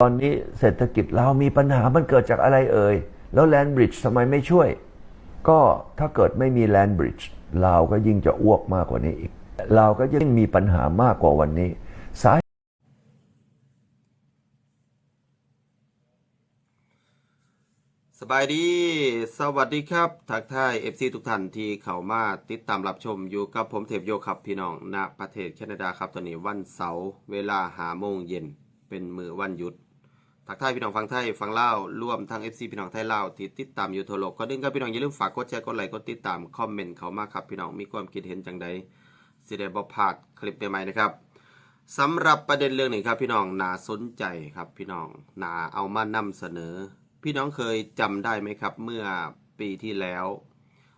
ตอนนี้เศรษฐกิจเรามีปัญหามันเกิดจากอะไรเอ่ย แล้วแลนบริดจ์ทำไมไม่ช่วย ก็ถ้าเกิดไม่มีแลนบริดจ์เราก็ยิ่งจะอ้วกมากกว่านี้อีก เราก็ยิ่งมีปัญหามากกว่าวันนี้สาสบายดี สวัสดีครับ ทักทาย FC ทุกท่านที่เข้ามาติดตามรับชมอยู่กับผมเทพโยครับพี่น้องณประเทศแคนาดาครับตอนนี้วันเสาร์เวลาหาโมงเย็นเป็นมือวันหยุด ทักทายพี่น้องฟังไทยฟังเล่าร่วมทั้ง FC พี่น้องไทยเล่าที่ติดตามอยู่ทั่วโลกก็ดึงครับพี่น้องอย่าลืมฝากกดแชร์กดไลค์กดติดตามคอมเมนต์เขามาครับพี่น้องมีความคิดเห็นจังใดสิได้บ่พลาดคลิปใหม่ๆนะครับสำหรับประเด็นเรื่องนี้ครับพี่น้องน่าสนใจครับพี่น้องน่าเอามานำเสนอ พี่น้องเคยจำได้ไหมครับ เมื่อปีที่แล้ว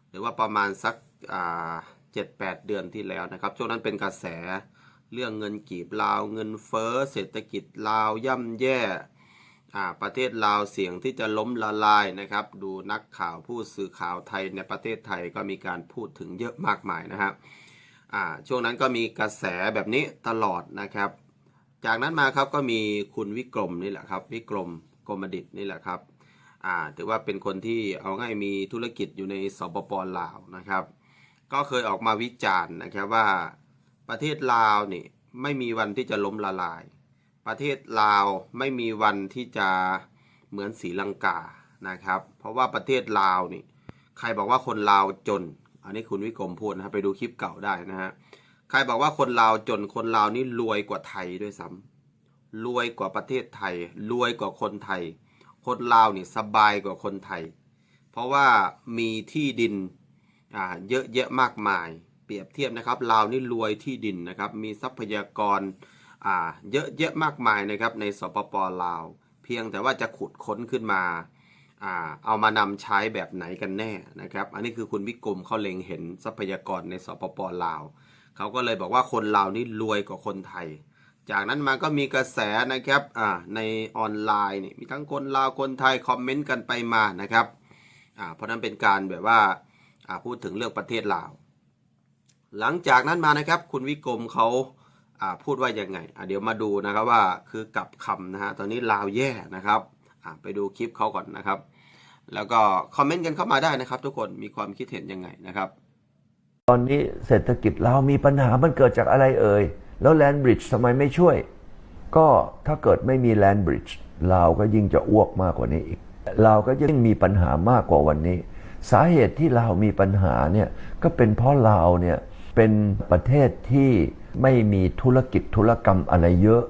หรือว่าประมาณสักเจ็ดแปดเดือนที่แล้วนะครับช่วงนั้นเป็นกระแสเรื่องเงินกีบลาวเงินเฟ้อเศรษฐกิจลาวย่ำแย่ ประเทศลาวเสี่ยงที่จะล้มละลายนะครับ ดูนักข่าวผู้สื่อข่าวไทยในประเทศไทยก็มีการพูดถึงเยอะมากมายนะครับช่วงนั้นก็มีกระแสแบบนี้ตลอดนะครับ จากนั้นมาครับก็มีคุณวิกรมนี่แหละครับ วิกรมกรมดิตนี่แหละครับถือว่าเป็นคนที่เอาง่ายมีธุรกิจอยู่ในสปปลาวนะครับ ก็เคยออกมาวิจารณ์นะครับว่าประเทศลาวนี่ไม่มีวันที่จะล้มละลาย ประเทศลาวไม่มีวันที่จะเหมือนศรีลังกานะครับ เพราะว่าประเทศลาวนี่ใครบอกว่าคนลาวจน อันนี้คุณวิกรมพูดนะครับไปดูคลิปเก่าได้นะฮะใครบอกว่าคนลาวจนคนลาวนี่รวยกว่าไทยด้วยซ้ำรวยกว่าประเทศไทย รวยกว่าคนไทย คนลาวนี่สบายกว่าคนไทย เพราะว่ามีที่ดินเยอะแยะมากมาย เปรียบเทียบนะครับลาวนี่รวยที่ดินนะครับ มีทรัพยากร เยอะแยะมากมายนะครับในสปปลาว เพียงแต่ว่าจะขุดค้นขึ้นมาเอามานำใช้แบบไหนกันแน่นะครับ อันนี้คือคุณวิกรมเขาเล็งเห็นทรัพยากรในสปปลาวเขาก็เลยบอกว่าคนลาวนี่รวยกว่าคนไทย จากนั้นมาก็มีกระแสนะครับในออนไลน์นี่มีทั้งคนลาวคนไทยคอมเมนต์กันไปมานะครับเพราะนั้นเป็นการแบบว่าพูดถึงเรื่องประเทศลาว หลังจากนั้นมานะครับคุณวิกรมเขา พูดว่ายังไงอ่าเดี๋ยวมาดูนะครับว่าคือกลับคำนะฮะตอนนี้ลาวแย่นะครับอ่าไปดูคลิปเขาก่อนนะครับ แล้วก็คอมเมนต์กันเข้ามาได้นะครับ ทุกคนมีความคิดเห็นยังไงนะครับ ตอนนี้เศรษฐกิจเรามีปัญหามันเกิดจากอะไรเอ่ย แล้วแลนบริดจ์ทำไมไม่ช่วย ก็ถ้าเกิดไม่มีแลนบริดจ์เราก็ยิ่งจะอ้วกมากกว่านี้อีกเราก็ยิ่งมีปัญหามากกว่าวันนี้ สาเหตุที่เรามีปัญหาเนี่ยก็เป็นเพราะเราเนี่ยเป็นประเทศที่ ไม่มีธุรกิจธุรกรรมอะไรเยอะ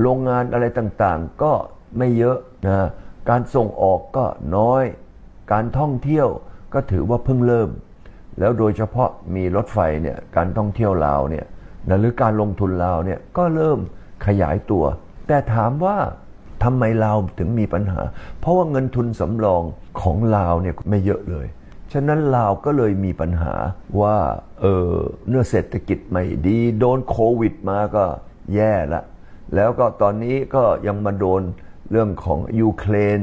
โรงงานอะไรต่างๆ ก็ไม่เยอะนะการส่งออกก็น้อย การท่องเที่ยวก็ถือว่าเพิ่งเริ่ม แล้วโดยเฉพาะมีรถไฟเนี่ยการท่องเที่ยวลาวเนี่ยนะหรือการลงทุนลาวเนี่ยก็เริ่มขยายตัว แต่ถามว่าทำไมลาวถึงมีปัญหา เพราะว่าเงินทุนสำรองของลาวเนี่ยไม่เยอะเลย ฉะนั้นลาวก็เลยมีปัญหาว่าเออเนื้อเศรษฐกิจไม่ดีโดนโควิดมาก็แย่ละ แล้วก็ตอนนี้ก็ยังมาโดนเรื่องของยูเครน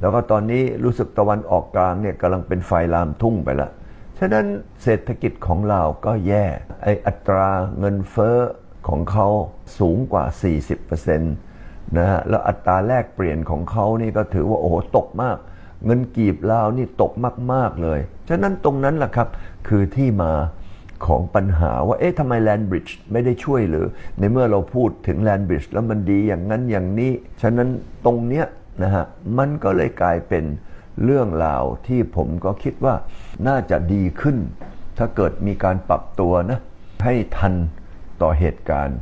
แล้วก็ตอนนี้รู้สึกตะวันออกกลางเนี่ยกำลังเป็นไฟลามทุ่งไปล้วฉะนั้นเศรษฐกิจของเราก็แย่ไออัตราเงินเฟ้อของเขาสูงกว่า 40%นะฮะแล้วอัตราแลกเปลี่ยนของเขานี่ก็ถือว่าโอ้โหตกมาก เงินกีบลาวนี่ตกมาก ๆ เลย ฉะนั้นตรงนั้นแหละครับ คือที่มาของปัญหาว่า เอ๊ะทำไมแลนบริดจ์ไม่ได้ช่วยหรือ ในเมื่อเราพูดถึงแลนบริดจ์แล้วมันดีอย่างนั้นอย่างนี้ ฉะนั้นตรงเนี้ยนะฮะ มันก็เลยกลายเป็นเรื่องราวที่ผมก็คิดว่าน่าจะดีขึ้น ถ้าเกิดมีการปรับตัวนะ ให้ทันต่อเหตุการณ์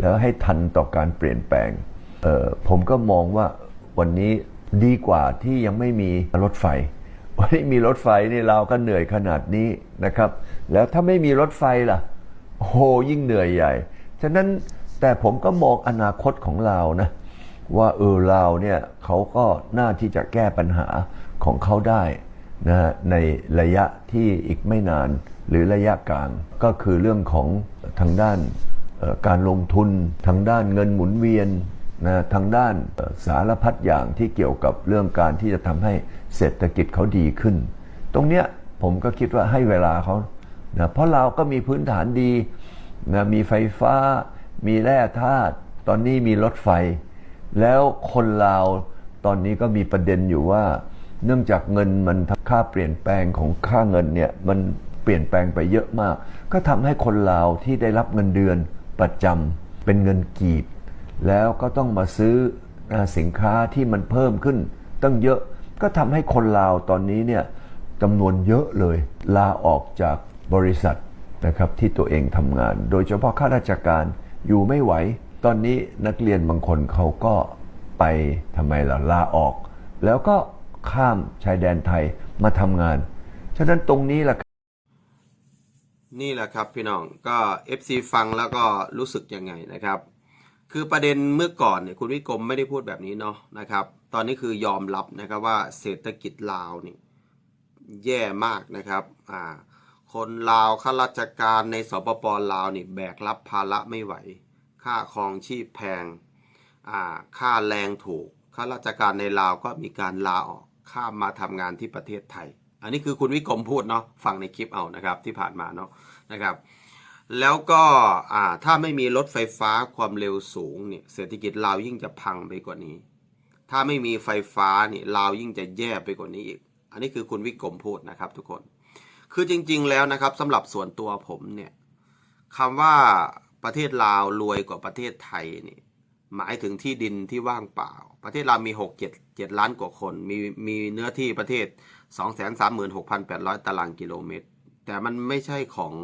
แล้วให้ทันต่อการเปลี่ยนแปลง เออผมก็มองว่าวันนี้ ดีกว่าที่ยังไม่มีรถไฟ วันนี้มีรถไฟนี่เราก็เหนื่อยขนาดนี้นะครับ แล้วถ้าไม่มีรถไฟล่ะโอ้โหยิ่งเหนื่อยใหญ่ ฉะนั้นแต่ผมก็มองอนาคตของเรานะว่าเออเราเนี่ยเขาก็น่าที่จะแก้ปัญหาของเขาได้นะฮะในระยะที่อีกไม่นานหรือระยะกลางก็คือเรื่องของทางด้านการลงทุนทางด้านเงินหมุนเวียน นะทางด้านสารพัดอย่างที่เกี่ยวกับเรื่องการที่จะทำให้เศรษฐกิจเขาดีขึ้น ตรงเนี้ยผมก็คิดว่าให้เวลาเขานะเพราะเราก็มีพื้นฐานดีนะมีไฟฟ้า มีแร่ธาตุตอนนี้มีรถไฟ แล้วคนลาวตอนนี้ก็มีประเด็นอยู่ว่า เนื่องจากเงินมันค่าเปลี่ยนแปลงของค่าเงินเนี่ยมันเปลี่ยนแปลงไปเยอะมาก ก็ทำให้คนลาวที่ได้รับเงินเดือนประจำเป็นเงินกีบ แล้วก็ต้องมาซื้อสินค้าที่มันเพิ่มขึ้น ตั้งเยอะก็ทำให้คนลาวตอนนี้เนี่ยจำนวนเยอะเลย ลาออกจากบริษัทนะครับที่ตัวเองทำงาน โดยเฉพาะข้าราชการอยู่ไม่ไหว ตอนนี้นักเรียนบางคนเขาก็ไปทำไมล่ะลาออก แล้วก็ข้ามชายแดนไทยมาทำงาน ฉะนั้นตรงนี้แหละนี่แหละครับพี่น้องก็ FC ฟังแล้วก็รู้สึกยังไงนะครับ คือประเด็นเมื่อก่อนเนี่ยคุณวิกรมไม่ได้พูดแบบนี้เนาะนะครับ ตอนนี้คือยอมรับนะครับว่าเศรษฐกิจลาวนี่แย่มากนะครับอ่าคนลาวข้าราชการในสปปลาวนี่แบกรับภาระไม่ไหว ค่าครองชีพแพงอ่าค่าแรงถูกข้าราชการในลาวก็มีการลาออกข้ามมาทำงานที่ประเทศไทย อันนี้คือคุณวิกรมพูดเนาะฟังในคลิปเอานะครับที่ผ่านมาเนาะนะครับ แล้วก็ถ้าไม่มีรถไฟฟ้าความเร็วสูงเนี่ยเศรษฐกิจลาวยิ่งจะพังไปกว่านี้ ถ้าไม่มีไฟฟ้าเนี่ยลาวยิ่งจะแย่ไปกว่านี้อีก อันนี้คือคุณวิกรมพูดนะครับทุกคน คือจริงๆแล้วนะครับสำหรับส่วนตัวผมเนี่ยคำว่าประเทศลาวรวยกว่าประเทศไทยนี่หมายถึงที่ดินที่ว่างเปล่า ประเทศลาวมี6 7 7ล้านกว่าคน มีมีเนื้อที่ประเทศ 236,800 ตารางกิโลเมตร แต่มันไม่ใช่ของ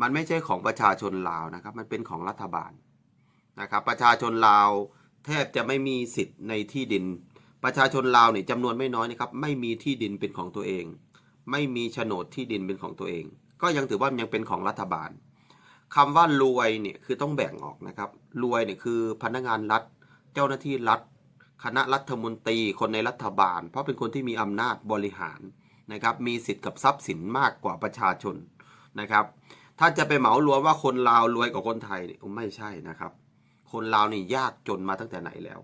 มันไม่ใช่ของประชาชนลาวนะครับ มันเป็นของรัฐบาลนะครับประชาชนลาวแทบจะไม่มีสิทธิ์ในที่ดิน ประชาชนลาวเนี่ยจำนวนไม่น้อยนะครับไม่มีที่ดินเป็นของตัวเอง ไม่มีโฉนดที่ดินเป็นของตัวเอง ก็ยังถือว่ายังเป็นของรัฐบาลคำว่ารวยเนี่ยคือต้องแบ่งออกนะครับรวยเนี่ยคือพนักงานรัฐ เจ้าหน้าที่รัฐ คณะรัฐมนตรีคนในรัฐบาล เพราะเป็นคนที่มีอำนาจบริหารนะครับมีสิทธิ์กับทรัพย์สินมากกว่าประชาชนนะครับ ถ้าจะไปเหมารวมว่าคนลาวรวยกว่าคนไทยนี่ไม่ใช่นะครับ คนลาวนี่ยากจนมาตั้งแต่ไหนแล้ว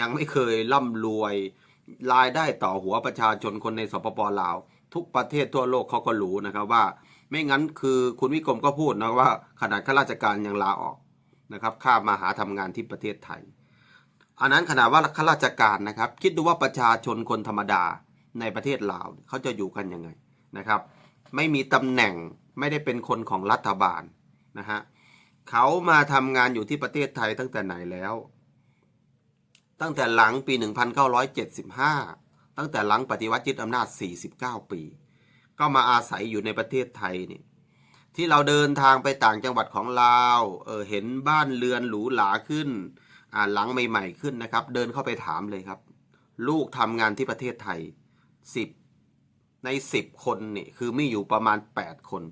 ยังไม่เคยร่ำรวยรายได้ต่อหัวประชาชนคนในสปปลาว ทุกประเทศทั่วโลกเขาก็รู้นะครับว่า ไม่งั้นคือคุณวิกรมก็พูดนะว่าขนาดข้าราชการยังลาออกนะครับข้ามาหาทำงานที่ประเทศไทย อันนั้นขนาดว่าข้าราชการนะครับ คิดดูว่าประชาชนคนธรรมดาในประเทศลาวเขาจะอยู่กันยังไงนะครับ ไม่มีตำแหน่ง ไม่ได้เป็นคนของรัฐบาลนะฮะเขามาทำงานอยู่ที่ประเทศไทยตั้งแต่ไหนแล้ว ตั้งแต่หลังปี 1975 ตั้งแต่หลังปฏิวัติยึดอำนาจ 49 ปี ก็มาอาศัยอยู่ในประเทศไทยนี่ที่เราเดินทางไปต่างจังหวัดของลาวเออเห็นบ้านเรือนหรูหราขึ้นอ่าหลังใหม่ ๆขึ้นนะครับ เดินเข้าไปถามเลยครับ ลูกทำงานที่ประเทศไทย 10 ใน 10 คนนี่คือมีอยู่ประมาณ 8 คน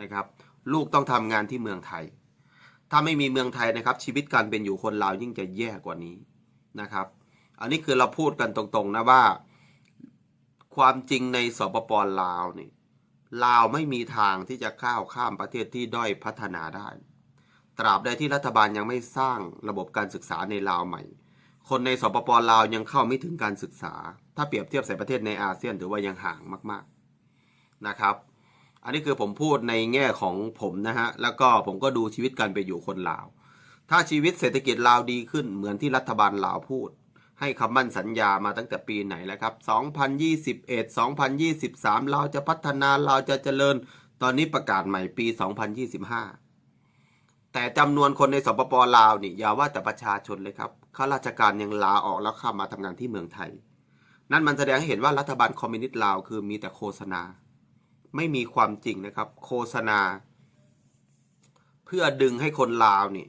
นะครับ ลูกต้องทำงานที่เมืองไทย ถ้าไม่มีเมืองไทยนะครับ ชีวิตการเป็นอยู่คนลาวยิ่งจะแย่กว่านี้นะครับ อันนี้คือเราพูดกันตรงๆนะว่า ความจริงในสปปลาวนี่ลาวไม่มีทางที่จะข้าวข้ามประเทศที่ด้อยพัฒนาได้ ตราบใดที่รัฐบาลยังไม่สร้างระบบการศึกษาในลาวใหม่ คนในสปปลาวยังเข้าไม่ถึงการศึกษา ถ้าเปรียบเทียบใส่ประเทศในอาเซียนถือว่ายังห่างมาก ๆนะครับ อันนี้คือผมพูดในแง่ของผมนะฮะ แล้วก็ผมก็ดูชีวิตการไปอยู่คนลาว ถ้าชีวิตเศรษฐกิจลาวดีขึ้นเหมือนที่รัฐบาลลาวพูด ให้คำมั่นสัญญามาตั้งแต่ปีไหนแล้วครับ 2021 2023เราจะพัฒนาเราจะเจริญ ตอนนี้ประกาศใหม่ปี 2025 แต่จำนวนคนในสปปลาวนี่อย่าว่าแต่ประชาชนเลยครับ ข้าราชการยังลาออกแล้วข้ามาทำงานที่เมืองไทย นั่นมันแสดงให้เห็นว่ารัฐบาลคอมมิวนิสต์ลาวคือมีแต่โฆษณา ไม่มีความจริงนะครับ โฆษณา เพื่อดึงให้คนลาวนี่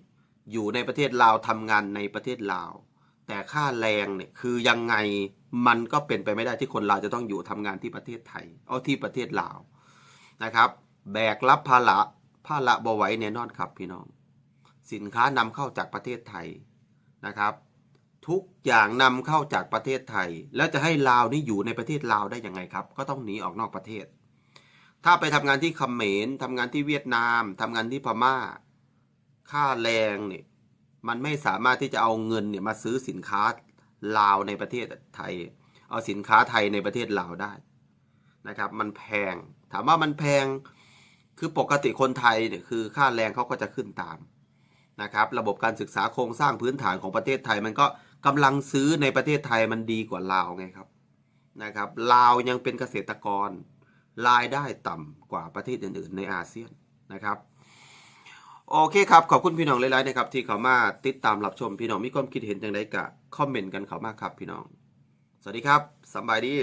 อยู่ในประเทศลาวทำงานในประเทศลาว แต่ค่าแรงเนี่ยคือยังไงมันก็เป็นไปไม่ได้ที่คนลาวจะต้องอยู่ทำงานที่ประเทศไทย เอาที่ประเทศลาวนะครับ แบกรับภาระภาระบไหว้แน่นอนครับพี่น้อง สินค้านำเข้าจากประเทศไทยนะครับ ทุกอย่างนำเข้าจากประเทศไทย แล้วจะให้ลาวนี่อยู่ในประเทศลาวได้ยังไงครับ ก็ต้องหนีออกนอกประเทศ ถ้าไปทำงานที่เขมรทำงานที่เวียดนามทำงานที่พม่า ค่าแรงเนี่ยมันไม่สามารถที่จะเอาเงินเนี่ยมาซื้อสินค้าลาวในประเทศไทย เอาสินค้าไทยในประเทศลาวได้นะครับ มันแพง ถามว่ามันแพงคือปกติคนไทยเนี่ยคือค่าแรงเขาก็จะขึ้นตามนะครับ ระบบการศึกษาโครงสร้างพื้นฐานของประเทศไทย มันก็กำลังซื้อในประเทศไทยมันดีกว่าลาวไงครับนะครับลาวยังเป็นเกษตรกร รายได้ต่ำกว่าประเทศอื่นๆ ในอาเซียนนะครับ โอเคครับ ขอบคุณพี่น้องหลายๆนะครับ ที่เขามาติดตามรับชมพี่น้องมีความคิดเห็นอย่างไรกะคอมเมนต์กันเขามากครับพี่น้อง สวัสดีครับสบายดี